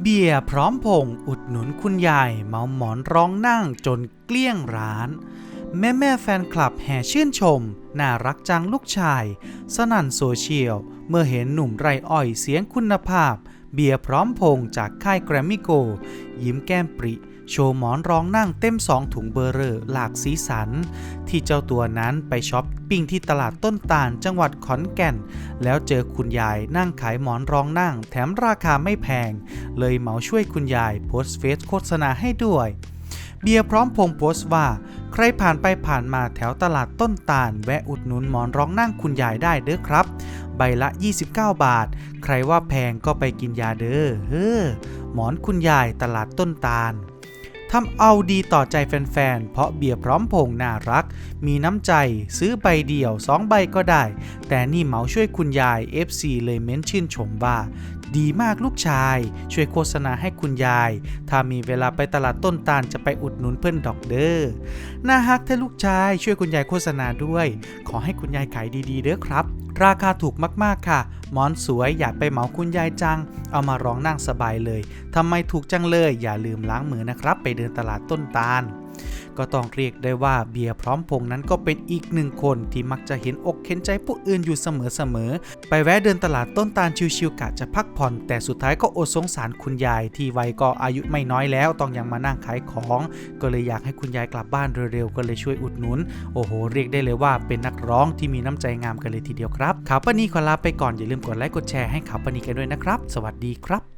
เบียร์พร้อมพงษ์อุดหนุนคุณยายเมาหมอนร้องนั่งจนเกลี้ยงร้าน แม่แม่แฟนคลับแห่ชื่นชม น่ารักจังลูกชาย สนั่นโซเชียล เมื่อเห็นหนุ่มไรอ้อยเสียงคุณภาพ เบียร์พร้อมพงษ์จากค่ายแกรมมี่โก ยิ้มแก้มปริ โชว์หมอนรองนั่งเต็มสองถุงเบอร์เรอร์หลากสีสัน ที่เจ้าตัวนั้นไปช้อปปิ้งที่ตลาดต้นตาลจังหวัดขอนแก่น แล้วเจอคุณยายนั่งขายหมอนรองนั่ง แถมราคาไม่แพง เลยเหมาช่วยคุณยายโพสเฟซโฆษณาให้ด้วย เบียร์พร้อมพงษ์โพสต์ว่า ใครผ่านไปผ่านมาแถวตลาดต้นตาล แวะอุดหนุนหมอนรองนั่งคุณยายได้เด้อครับ ใบละ 29 บาท ใครว่าแพงก็ไปกินยาเด้อเฮ้อหมอนคุณยายตลาดต้นตาล ทำเอาดีต่อใจแฟนๆ เพราะเบียร์พร้อมพงน่ารัก มีน้ำใจซื้อใบเดียว 2 ใบก็ได้ แต่นี่เหมาช่วยคุณยาย FC เลยเม้นชื่นชมว่า ดีมากลูกชาย ช่วยโฆษณาให้คุณยาย ถ้ามีเวลาไปตลาดต้นตาลจะไปอุดหนุนเพื่อนดอกเด้อน่าฮักแท้ลูกชายช่วยคุณยายโฆษณาด้วยขอให้คุณยายขายดีๆ เด้อครับ ราคาถูกมากๆค่ะ หมอนสวยอยากไปเหมาคุณยายจัง เอามารองนั่งสบายเลยทำไมถูกจังเลย อย่าลืมล้างมือนะครับ ไปเดินตลาดต้นตาล ก็ต้องเรียกได้ว่าเบียร์พร้อมพงษ์นั้นก็เป็นอีกหนึ่งคนที่มักจะเห็นอกเห็นใจผู้อื่นอยู่เสมอๆ ไปแวะเดินตลาดต้นตาลชิวๆกะจะพักผ่อน แต่สุดท้ายก็อดสงสารคุณยายที่วัยก็อายุไม่น้อยแล้ว ต้องยังมานั่งขายของ ก็เลยอยากให้คุณยายกลับบ้านเร็วๆ ก็เลยช่วยอุดหนุน โอ้โห เรียกได้เลยว่าเป็นนักร้องที่มีน้ำใจงามกันเลยทีเดียวครับข่าวปนีขอลาไปก่อนอย่าลืมกดไลค์กดแชร์ให้ข่าวปนีกันด้วยนะครับ สวัสดีครับ